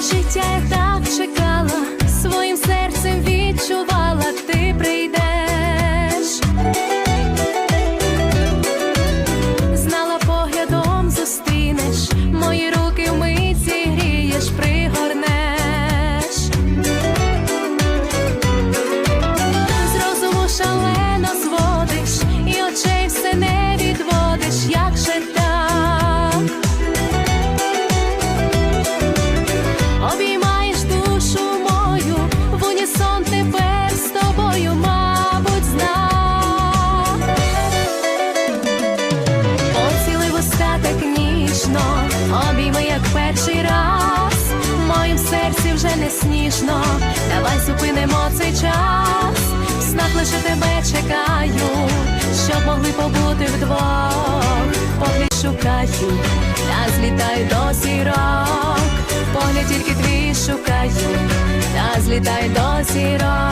життя я так чекала, сніжно, давай зупинимо цей час. В снах лише тебе чекаю, щоб могли побути вдвох. Погляд шукаю, та злітаю до зірок. Погляд тільки твій шукаю, та злітаю до зірок.